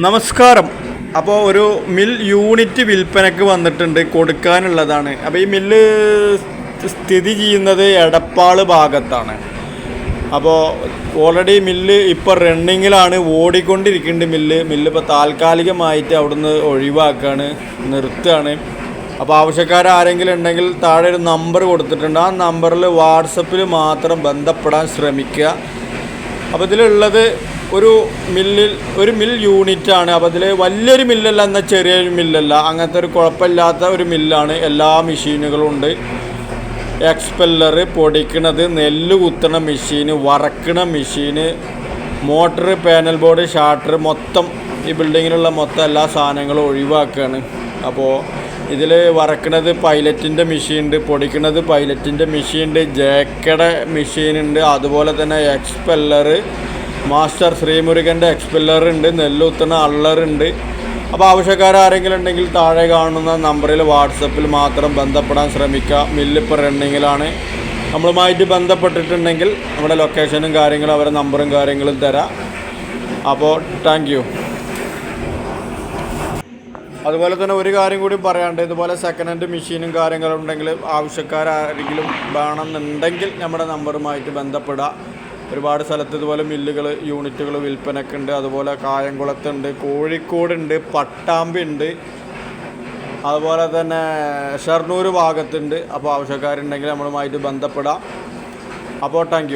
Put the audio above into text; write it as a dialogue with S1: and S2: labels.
S1: നമസ്കാരം. അപ്പോൾ ഒരു മിൽ യൂണിറ്റ് വിൽപ്പനക്ക് വന്നിട്ടുണ്ട് കൊടുക്കാനുള്ളതാണ്. അപ്പോൾ ഈ മില്ല് സ്ഥിതി ചെയ്യുന്നത് എടപ്പാൾ ഭാഗത്താണ്. അപ്പോൾ ഓൾറെഡി മില്ല് ഇപ്പോൾ റണ്ണിങ്ങിലാണ് ഓടിക്കൊണ്ടിരിക്കുന്നുണ്ട് മില്ല്. മില്ല് ഇപ്പോൾ താൽക്കാലികമായിട്ട് അവിടുന്ന് ഒഴിവാക്കുകയാണ് നിർത്തുകയാണ്. അപ്പോൾ ആവശ്യക്കാരാരെങ്കിലും ഉണ്ടെങ്കിൽ താഴെ ഒരു നമ്പർ കൊടുത്തിട്ടുണ്ട്. ആ നമ്പറിൽ വാട്സപ്പിൽ മാത്രം ബന്ധപ്പെടാൻ ശ്രമിക്കുക. അപ്പോൾ ഇതിലുള്ളത് ഒരു മില്ലിൽ ഒരു മിൽ യൂണിറ്റാണ്. അപ്പോൾ അതിൽ വലിയൊരു മില്ലല്ല എന്നാൽ ചെറിയൊരു മില്ലല്ല. അങ്ങനത്തെ ഒരു കുഴപ്പമില്ലാത്ത ഒരു മില്ലാണ് എല്ലാ മെഷീനുകളും ഉണ്ട്. എക്സ്പെല്ലർ പൊടിക്കണത് നെല്ല് കുത്തണ machine വറക്കണ machine motor panel board shutter മൊത്തം ഈ ബിൽഡിങ്ങിലുള്ള മൊത്തം എല്ലാ സാധനങ്ങളും ഒഴിവാക്കുകയാണ് അപ്പോൾ ഇതിൽ വറക്കണത് പൈലറ്റിന്റെ മെഷീനുണ്ട് പൊടിക്കണത് പൈലറ്റിന്റെ മെഷീനുണ്ട് ജേക്കട മെഷീനുണ്ട് അതുപോലെ തന്നെ എക്സ്പെല്ലർ മാസ്റ്റർ ശ്രീമുരുകന്റെ എക്സ്പെല്ലറുണ്ട് നെല്ലുത്തണ അള്ളറുണ്ട് അപ്പോൾ ആവശ്യക്കാർ ആരെങ്കിലും ഉണ്ടെങ്കിൽ താഴെ കാണുന്ന നമ്പറിൽ വാട്സപ്പിൽ മാത്രം ബന്ധപ്പെടാൻ ശ്രമിക്കുക. മില്ലിപ്പോൾ റണ്ണിങ്ങിലാണ് നമ്മളുമായിട്ട് ബന്ധപ്പെട്ടിട്ടുണ്ടെങ്കിൽ നമ്മുടെ ലൊക്കേഷനും കാര്യങ്ങളും അവരുടെ നമ്പറും കാര്യങ്ങളും തരാം. അപ്പോൾ താങ്ക് അതുപോലെ തന്നെ ഒരു കാര്യം കൂടി പറയാണ്ട് ഇതുപോലെ സെക്കൻഡ് ഹാൻഡ് മെഷീനും കാര്യങ്ങളും ഉണ്ടെങ്കിൽ ആവശ്യക്കാരെങ്കിലും വേണമെന്നുണ്ടെങ്കിൽ നമ്മുടെ നമ്പറുമായിട്ട് ബന്ധപ്പെടുക. ഒരുപാട് സ്ഥലത്ത് ഇതുപോലെ മില്ലുകൾ യൂണിറ്റുകൾ വിൽപ്പനക്കുണ്ട് അതുപോലെ കായംകുളത്തുണ്ട് കോഴിക്കോടുണ്ട് പട്ടാമ്പി ഉണ്ട് അതുപോലെ തന്നെ ഷർണൂർ ഭാഗത്തുണ്ട്. അപ്പോൾ ആവശ്യക്കാരുണ്ടെങ്കിൽ നമ്മളുമായിട്ട് ബന്ധപ്പെടാം. അപ്പോൾ താങ്ക്